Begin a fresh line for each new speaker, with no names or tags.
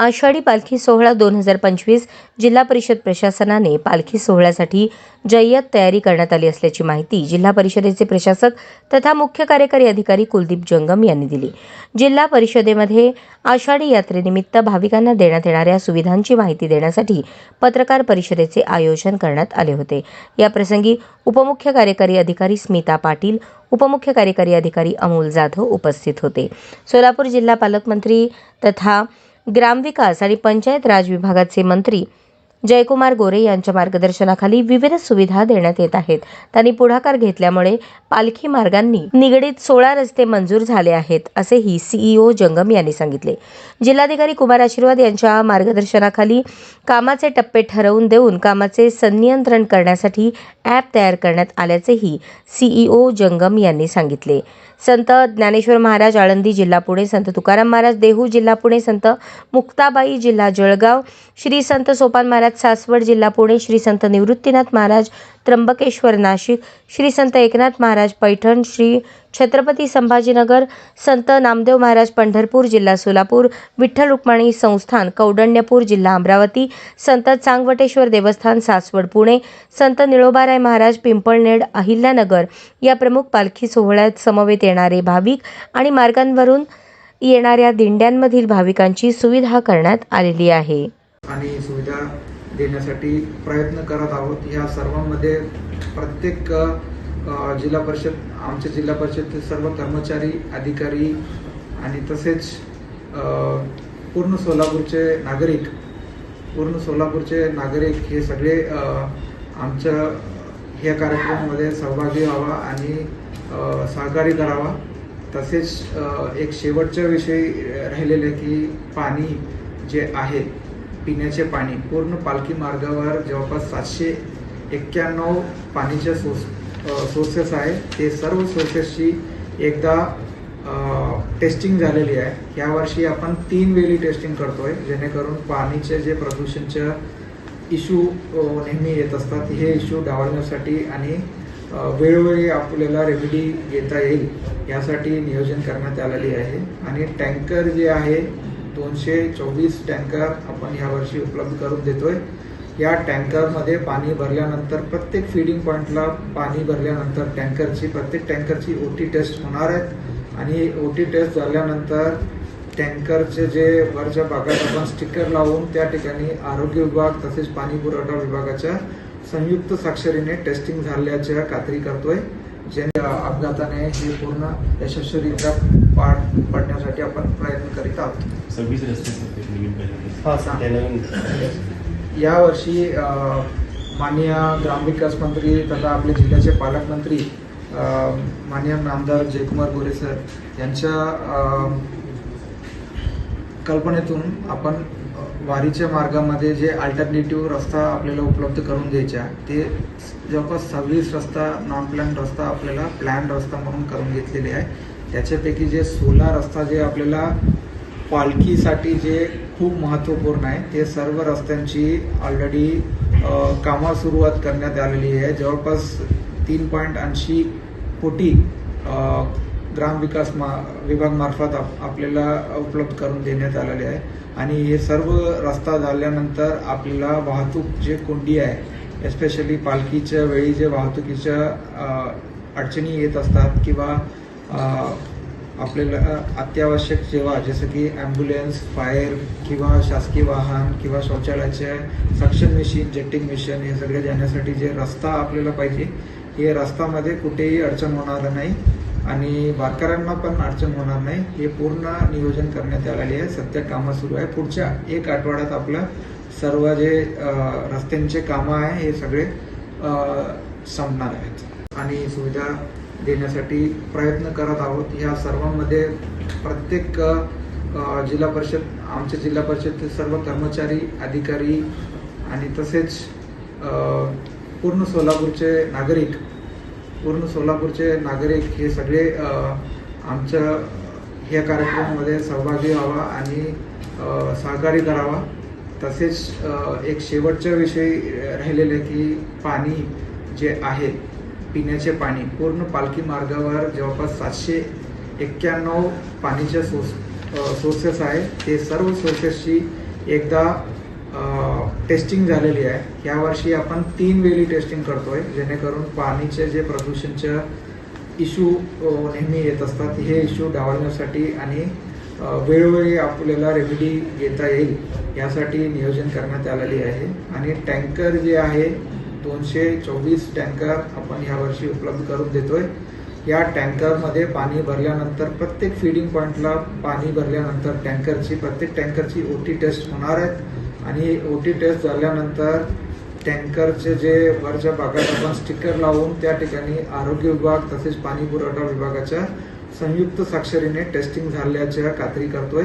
आषाढी पालखी सोहळा दोन हजार पंचवीस जिल्हा परिषद प्रशासनाने पालखी सोहळ्यासाठी जय्यत तयारी करण्यात आली असल्याची माहिती जिल्हा परिषदेचे प्रशासक तथा मुख्य कार्यकारी अधिकारी कुलदीप जंगम यांनी दिली. जिल्हा परिषदेमध्ये आषाढी यात्रेनिमित्त भाविकांना देण्यात येणाऱ्या सुविधांची माहिती देण्यासाठी पत्रकार परिषदेचे आयोजन करण्यात आले होते. या प्रसंगी उपमुख्य कार्यकारी अधिकारी स्मिता पाटील उपमुख्य कार्यकारी अधिकारी अमोल जाधव उपस्थित होते. सोलापूर जिल्हा पालकमंत्री तथा ग्रामविकास आणि पंचायत राज विभागाचे मंत्री जयकुमार गोरे यांच्या मार्गदर्शनाखाली विविध सुविधा देण्यात येत आहेत. त्यांनी पुढाकार घेतल्यामुळे पालखी मार्गांनी निगडीत सोळा रस्ते मंजूर झाले आहेत असेही सीईओ जंगम यांनी सांगितले. जिल्हाधिकारी कुमार आशीर्वाद यांच्या मार्गदर्शनाखाली कामाचे टप्पे ठरवून देऊन कामाचे संनियंत्रण करण्यासाठी ॲप तयार करण्यात आल्याचेही सीईओ जंगम यांनी सांगितले. संत ज्ञानेश्वर महाराज आळंदी जिल्हा पुणे संत तुकाराम महाराज देहू जिल्हा पुणे संत मुक्ताबाई जिल्हा जळगाव श्री संत सोपान महाराज सासवड जिल्हा पुणे श्री संत निवृत्तीनाथ महाराज त्र्यंबकेश्वर नाशिक श्री संत एकनाथ महाराज पैठण श्री छत्रपती संभाजीनगर संत नामदेव महाराज पंढरपूर जिल्हा सोलापूर विठ्ठल रुक्माणी संस्थान कौडण्यपूर जिल्हा अमरावती संत चांगवटेश्वर देवस्थान सासवड पुणे संत निळोबाराय महाराज पिंपळनेड अहिल्यानगर या प्रमुख पालखी सोहळ्यात समवेत येणारे भाविक आणि मार्गांवरून येणाऱ्या दिंड्यांमधील भाविकांची सुविधा करण्यात आलेली आहे.
आणि सुविधा देण्यासाठी प्रयत्न करत आहोत. या सर्वांमध्ये प्रत्येक जिल्हा परिषद आमच्या जिल्हा परिषदचे सर्व कर्मचारी अधिकारी आणि तसेच पूर्ण सोलापूरचे नागरिक पूर्ण सोलापूरचे नागरिक हे सगळे आमच्या ह्या कार्यक्रमामध्ये सहभागी व्हावा आणि सहकार्य करावा. तसेच एक शेवटच्या विषयी राहिलेले की पाणी जे आहे पिण्याचे पाणी. पूर्ण पालखी मार्गावर जवळपास सातशे एक्क्याण्णव पाणीच्या सोर्स सोर्सेस आहे. ते सर्व सोर्सेसची एकदा टेस्टिंग झालेली आहे. यावर्षी आपण तीन वेळी टेस्टिंग करतो आहे जेणेकरून पाणीचे जे प्रदूषणच्या इश्यू नेहमी येत असतात हे इश्यू डावलण्यासाठी आणि वेळोवेळी आपल्याला रेमेडी घेता येईल यासाठी नियोजन करण्यात आलेली आहे. आणि टँकर जे आहे दोनशे चोवीस टँकर आपण यावर्षी उपलब्ध करून देतोय. या टँकरमध्ये पाणी भरल्यानंतर प्रत्येक फिडिंग पॉईंटला पाणी भरल्यानंतर टँकरची प्रत्येक टँकरची ओ टी टेस्ट होणार आहेत. आणि ओ टी टेस्ट झाल्यानंतर टँकरचे जे वरच्या भागात आपण स्टिकर लावून त्या ठिकाणी आरोग्य विभाग तसेच पाणी पुरवठा विभागाच्या संयुक्त साक्षरीने टेस्टिंग झाल्याच्या खात्री करतोय. जे अपघाताने हे पूर्ण यशस्वीरित्या पार पडण्यासाठी आपण प्रयत्न करीत आहोत.
सव्वीस रस्ते
हा, यावर्षी माननीय ग्रामविकास मंत्री तथा आपले जिल्ह्याचे पालकमंत्री माननीय आमदार जयकुमार गोरे सर यांच्या कल्पनेतून आपण वारीच्या मार्गामध्ये जे अल्टरनेटिव्ह रस्ता आपल्याला उपलब्ध करून द्यायचा ते जवळपास सव्वीस रस्ता नॉन प्लॅन रस्ता आपल्याला प्लॅन रस्ता म्हणून करून घेतलेले आहे. त्याच्यापैकी जे सोला रस्ता जे आपल्याला पालखीसाठी जे खूप महत्त्वपूर्ण आहे ते सर्व रस्त्यांची ऑलरेडी कामं सुरुवात करण्यात आलेली आहे. जवळपास तीन पॉईंट ऐंशी कोटी ग्रामविकास मा विभागमार्फत आप आपल्याला उपलब्ध करून देण्यात आलेले आहे. आणि हे सर्व रस्ता झाल्यानंतर आपल्याला वाहतूक जे कोंडी आहे एस्पेशली पालखीच्या वेळी जे वाहतुकीच्या अडचणी येत असतात किंवा आपल्याला अत्यावश्यक सेवा जसं की ॲम्ब्युलन्स फायर किंवा शासकीय वाहन किंवा शौचालयाचे सक्शन मशीन जेटिंग मशीन हे सगळे जाण्यासाठी जे रस्ता आपल्याला पाहिजे हे रस्त्यामध्ये कुठेही अडचण होणार नाही. आणि वारकऱ्यांना पण अडचण होणार नाही. हे पूर्ण नियोजन करण्यात आलेले आहे. सध्या कामं सुरू आहे. पुढच्या एक आठवड्यात आपलं सर्व जे रस्त्यांचे कामं आहे हे सगळे संपणार आहेत. आणि सुविधा देण्यासाठी प्रयत्न करत आहोत. या सर्वांमध्ये प्रत्येक जिल्हा परिषद आमच्या जिल्हा परिषदचे सर्व कर्मचारी अधिकारी आणि तसेच पूर्ण सोलापूरचे नागरिक पूर्ण सोलापूरचे नागरिक हे सगळे आमच्या ह्या कार्यक्रमामध्ये सहभागी व्हावा आणि सहकारी सहकार्य करावा. तसेच एक शेवटच्या विषयी राहिलेले की पाणी जे आहे पिण्याचे पाणी पूर्ण पालखी मार्गावर जवळपास सातशे एक्क्याण्णव पाणीच्या सोर्स सोर्सेस आहे. ते सर्व सोर्सेसची एकदा टेस्टिंग झालेली आहे. यावर्षी आपण तीन वेळी टेस्टिंग करतोय जेणेकरून पाणीचे जे प्रदूषणच्या इश्यू नेहमी येत असतात हे इश्यू डावलण्यासाठी आणि वेळोवेळी आपल्याला रेमेडी घेता येईल यासाठी नियोजन करण्यात आलेली आहे. आणि टँकर जे आहे दोनशे चोवीस टँकर आपण यावर्षी उपलब्ध करून देतोय. या टँकरमध्ये पाणी भरल्यानंतर प्रत्येक फिडिंग पॉईंटला पाणी भरल्यानंतर टँकरची प्रत्येक टँकरची ओ टी टेस्ट होणार आहे आणि ओ टी टेस्ट झाल्यानंतर टँकरचे जे वरच्या भागात आपण स्टिकर लावून त्या ठिकाणी आरोग्य विभाग तसेच पाणी पुरवठा विभागाच्या संयुक्त साक्षरीने टेस्टिंग झाल्याच्या खात्री करतोय.